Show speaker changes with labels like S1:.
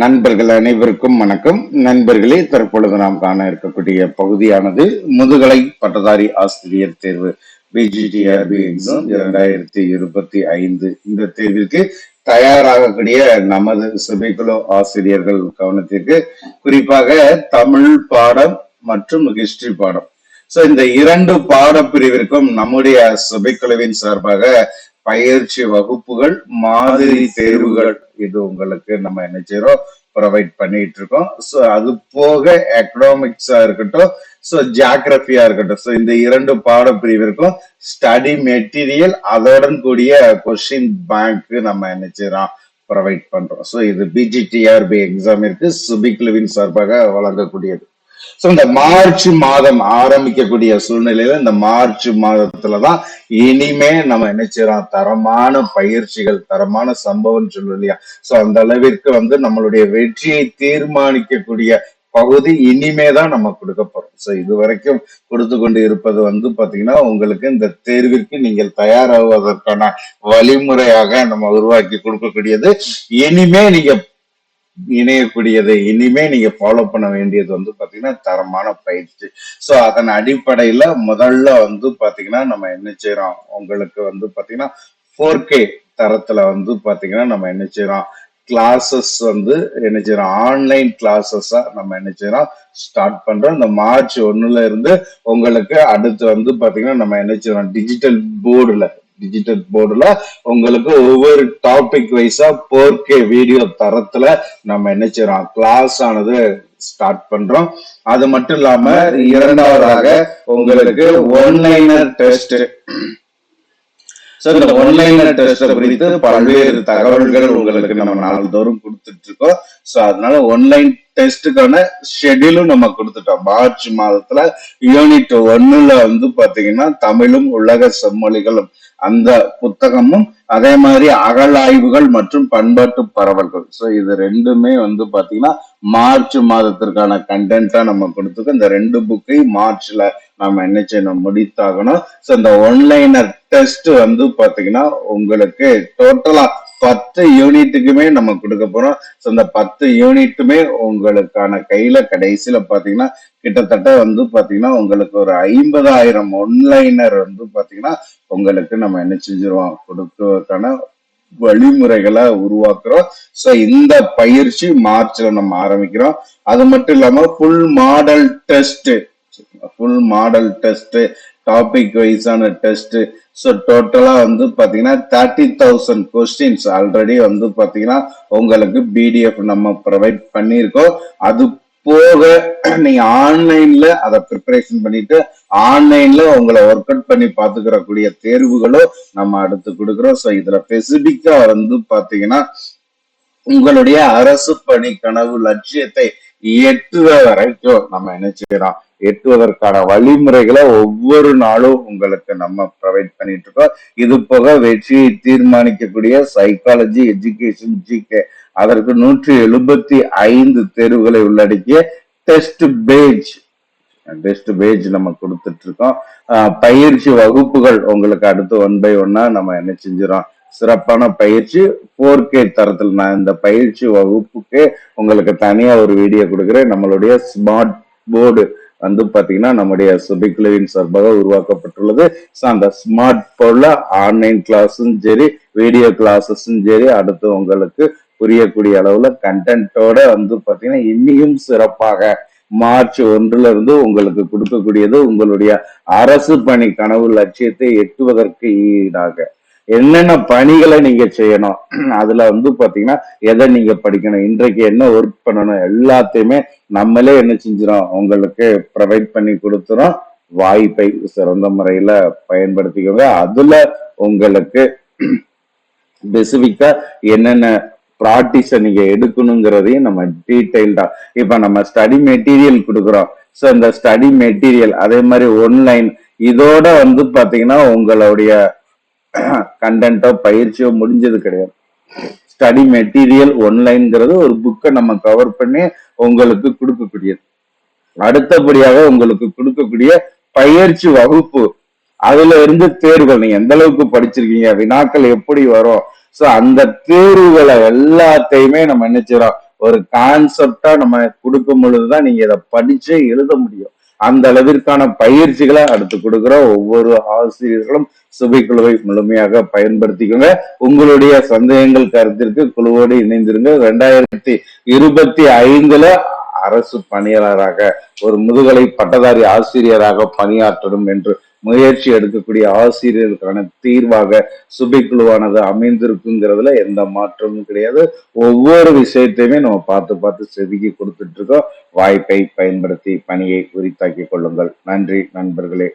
S1: நண்பர்கள் அனைவருக்கும் வணக்கம். நண்பர்களே தற்பொழுது நாம் காண இருக்கக்கூடிய பகுதியானது முதுகலை பட்டதாரி ஆசிரியர் தேர்வு. பிஜிடிஆர்பி எக்ஸாம் இரண்டாயிரத்தி இருபத்தி ஐந்து. இந்த தேர்விற்கு தயாராகக்கூடிய நமது சுபைக்குழு ஆசிரியர்கள் கவனத்திற்கு குறிப்பாக தமிழ் பாடம் மற்றும் ஹிஸ்டரி பாடம். சோ இந்த இரண்டு பாடப்பிரிவிற்கும் நம்முடைய சுபைக்குழுவின் சார்பாக பயிற்சி வகுப்புகள் மாதிரி தேர்வுகள். இது உங்களுக்கு நம்ம என்ன செய்யறோம் ப்ரொவைட் பண்ணிட்டு இருக்கோம் ஸோ அது போக எக்கனாமிக்ஸா இருக்கட்டும் ஸோ ஜியாகிரபியா இருக்கட்டும். ஸோ இந்த இரண்டு பாடப்பிரிவிற்கும் ஸ்டடி மெட்டீரியல் அதோடன் கூடிய கொஸ்டின் பேங்க் நம்ம என்ன செய்யறோம் ப்ரொவைட் பண்றோம். ஸோ இது பிஜிடிஆர்பி எக்ஸாமிற்கு சுபிக்லுவின் சார்பாக வழங்கக்கூடியது. ஸோ இந்த மார்ச் மாதம் ஆரம்பிக்கக்கூடிய சூழ்நிலையில இந்த மார்ச் மாதத்துல தான் இனிமே நம்ம என்ன தரமான பயிற்சிகள் தரமான சம்பவம் சொல்லுவோம் இல்லையா? ஸோ அந்த அளவிற்கு வந்து நம்மளுடைய வெற்றியை தீர்மானிக்கக்கூடிய பகுதி இனிமே தான் நம்ம கொடுக்க போறோம். ஸோ இது வரைக்கும் கொடுத்து கொண்டு இருப்பது வந்து பாத்தீங்கன்னா உங்களுக்கு இந்த தேர்விற்கு நீங்கள் தயாராகுவதற்கான வழிமுறையாக நம்ம உருவாக்கி கொடுக்கக்கூடியது. இனிமே நீங்க இணையக்கூடியது இனிமே நீங்க ஃபாலோ பண்ண வேண்டியது வந்து பாத்தீங்கன்னா தரமான பயிற்சி. சோ அதன் அடிப்படையில முதல்ல வந்து பாத்தீங்கன்னா நம்ம என்ன செய்யறோம் உங்களுக்கு வந்து பாத்தீங்கன்னா ஃபோர் கே தரத்துல வந்து பாத்தீங்கன்னா நம்ம என்ன செய்யறோம் கிளாஸஸ் வந்து என்ன செய்யறோம் ஆன்லைன் கிளாஸஸா நம்ம என்ன செய்யறோம் ஸ்டார்ட் பண்றோம். இந்த மார்ச் ஒண்ணுல இருந்து உங்களுக்கு அடுத்து வந்து பாத்தீங்கன்னா நம்ம என்ன செய்யறோம் டிஜிட்டல் போர்டுல டிஜிட்டல் போர்டுல உங்களுக்கு ஒவ்வொரு டாபிக் வைஸா போர்க்கே வீடியோ தரத்துல நம்ம என்ன செய்யறோம்? கிளாஸ் ஆனது ஸ்டார்ட் பண்றோம். அது மட்டும் இல்லாம இரண்டாவதாக உங்களுக்கு ஒன்லைனர் டெஸ்ட் ஸோ இந்த ஒன்லைனர் டெஸ்ட் குறித்து பல்வேறு தகவல்கள் உங்களுக்கு நம்ம நாள்தோறும் கொடுத்துட்டு இருக்கோம் ஸோ அதனால ஒன்லைன் டெஸ்ட்டுக்கான ஷெட்யூலும் நம்ம கொடுத்துட்டோம். மார்ச் மாதத்துல யூனிட் ஒன்னுல வந்து பாத்தீங்கன்னா தமிழும் உலக செம்மொழிகளும் அந்த புத்தகமும் அதே மாதிரி அகழாய்வுகள் மற்றும் பண்பாட்டு பரவல்கள். ஸோ இது ரெண்டுமே வந்து பாத்தீங்கன்னா மார்ச் மாதத்திற்கான கண்டென்ட்டாக நம்ம கொடுத்துருக்கோம். இந்த ரெண்டு புக்கையும் மார்ச்ல நம்ம என்ன செய்யணும்? முடித்தாகணும். ஸோ இந்த ஒன்லைனர் டெஸ்ட் வந்து பாத்தீங்கன்னா உங்களுக்கு டோட்டலா பத்து யூனிட்டுக்குமே நம்ம கொடுக்க போறோம். ஸோ இந்த பத்து யூனிட்டுமே உங்களுக்கான கையில கடைசியில பாத்தீங்கன்னா கிட்டத்தட்ட வந்து பாத்தீங்கன்னா உங்களுக்கு ஒரு ஐம்பதாயிரம் ஒன்லைனர் வந்து பாத்தீங்கன்னா உங்களுக்கு நம்ம என்ன செஞ்சிருவோம்? கொடுக்கறதுக்கான வழிமுறைகளை உருவாக்குறோம். ஸோ இந்த பயிற்சி மார்ச்ல நம்ம ஆரம்பிக்கிறோம். அது மட்டும் இல்லாம full model test full model test topic வைஸான test so டோட்டலாக வந்து பார்த்தீங்கன்னா தேர்ட்டி தௌசண்ட் கொஸ்டின்ஸ் ஆல்ரெடி வந்து பார்த்தீங்கன்னா உங்களுக்கு பிடிஎஃப் நம்ம ப்ரொவைட் பண்ணியிருக்கோம். அது போக நீங்க ஆன்லைன்ல அதை ப்ரிப்பரேஷன் பண்ணிட்டு ஆன்லைன்ல உங்களை ஒர்க் அவுட் பண்ணி பாத்துக்கிறக்கூடிய தேர்வுகளும் நம்ம அடுத்து கொடுக்குறோம். ஸோ இதுல ஸ்பெசிபிக்கா வந்து பாத்தீங்கன்னா உங்களுடைய அரசு பணி கனவு லட்சியத்தை எட்டுவ வரைக்கும் நம்ம என்ன செய்யறோம்? எட்டுவதற்கான வழிமுறைகளை ஒவ்வொரு நாளும் உங்களுக்கு நம்ம ப்ரொவைட் பண்ணிட்டு இருக்கோம். இது போக வெற்றியை தீர்மானிக்கக்கூடிய சைக்காலஜி எஜுகேஷன் ஜிகே அதற்கு நூற்றி எழுபத்தி ஐந்து தேர்வுகளை உள்ளடக்கிய டெஸ்ட் பேஜ் டெஸ்ட் பேஜ் நம்ம கொடுத்துட்டு இருக்கோம். பயிற்சி வகுப்புகள் உங்களுக்கு அடுத்து ஒன் பை ஒன்னா நம்ம என்ன செஞ்சிடறோம்? சிறப்பான பயிற்சி ஃபோர் கே தரத்தில் நான் இந்த பயிற்சி வகுப்புக்கு உங்களுக்கு தனியா ஒரு வீடியோ கொடுக்குறேன். நம்மளுடைய ஸ்மார்ட் போர்டு வந்து பாத்தீங்கன்னா நம்முடைய சுபிக்லவின் சார்பாக உருவாக்கப்பட்டுள்ளது. ஸோ அந்த ஸ்மார்ட் போர்ட்ல ஆன்லைன் கிளாஸும் சரி வீடியோ கிளாஸஸும் சரி அடுத்து உங்களுக்கு புரியக்கூடிய அளவுல கண்டென்ட்டோட வந்து பாத்தீங்கன்னா இன்னியும் சிறப்பாக மார்ச் ஒன்றுல இருந்து உங்களுக்கு கொடுக்கக்கூடியது உங்களுடைய அரசு பணி கனவு லட்சியத்தை எட்டுவதற்கு ஈடாக. என்னென்ன பணிகளை நீங்க செய்யணும்? அதுல வந்து பாத்தீங்கன்னா எதை நீங்க படிக்கணும்? இன்றைக்கு என்ன ஒர்க் பண்ணணும்? எல்லாத்தையுமே நம்மளே என்ன செஞ்சிடும் உங்களுக்கு ப்ரொவைட் பண்ணி கொடுத்துரும் வாய்ப்பை சிறந்த முறையில பயன்படுத்திக்கோங்க. அதுல உங்களுக்கு ஸ்பெசிபிக்கா என்னென்ன ப்ராக்டிஸை நீங்க எடுக்கணுங்கிறதையும் நம்ம டீட்டெயில்டா இப்ப நம்ம ஸ்டடி மெட்டீரியல் கொடுக்குறோம். ஸோ இந்த ஸ்டடி மெட்டீரியல் அதே மாதிரி ஒன்லைன் இதோட வந்து பாத்தீங்கன்னா உங்களுடைய கண்டென்ட்டோ பயிற்சியோ முடிஞ்சது கிடையாது. ஸ்டடி மெட்டீரியல் ஒன்லைன்ங்கிறது ஒரு புக்கை நம்ம கவர் பண்ணி உங்களுக்கு கொடுக்கக்கூடியது. அடுத்தபடியாக உங்களுக்கு கொடுக்கக்கூடிய பயிற்சி வகுப்பு. அதுல இருந்து தேர்வுகள். நீங்க எந்த அளவுக்கு படிச்சிருக்கீங்க? வினாக்கள் எப்படி வரும்? சோ அந்த தேர்வுகளை எல்லாத்தையுமே நம்ம என்ன செய்யறோம்? ஒரு கான்செப்டா நம்ம கொடுக்கும் பொழுதுதான் நீங்க இதை படிச்சே எழுத முடியும். அந்த அளவிற்கான பயிற்சிகளை அடுத்து கொடுக்கிற ஒவ்வொரு ஆசிரியர்களும் சுபைக்குழுவை முழுமையாக பயன்படுத்திக்கோங்க. உங்களுடைய சந்தேகங்கள் கருத்திற்கு குழுவோடு இணைந்திருங்க. ரெண்டாயிரத்தி இருபத்தி ஐந்துல அரசு பணியாளராக ஒரு முதுகலை பட்டதாரி ஆசிரியராக பணியாற்றணும் என்று முயற்சி எடுக்கக்கூடிய ஆசிரியர்களுக்கான தீர்வாக சுபைக்குழுவானது அமைந்திருக்குங்கிறதுல எந்த மாற்றமும் கிடையாது. ஒவ்வொரு விஷயத்தையுமே நம்ம பார்த்து பார்த்து செதுக்கி கொடுத்துட்டு இருக்கோம். வாய்ப்பை பயன்படுத்தி பணியை உரித்தாக்கிக் கொள்ளுங்கள். நன்றி நண்பர்களே.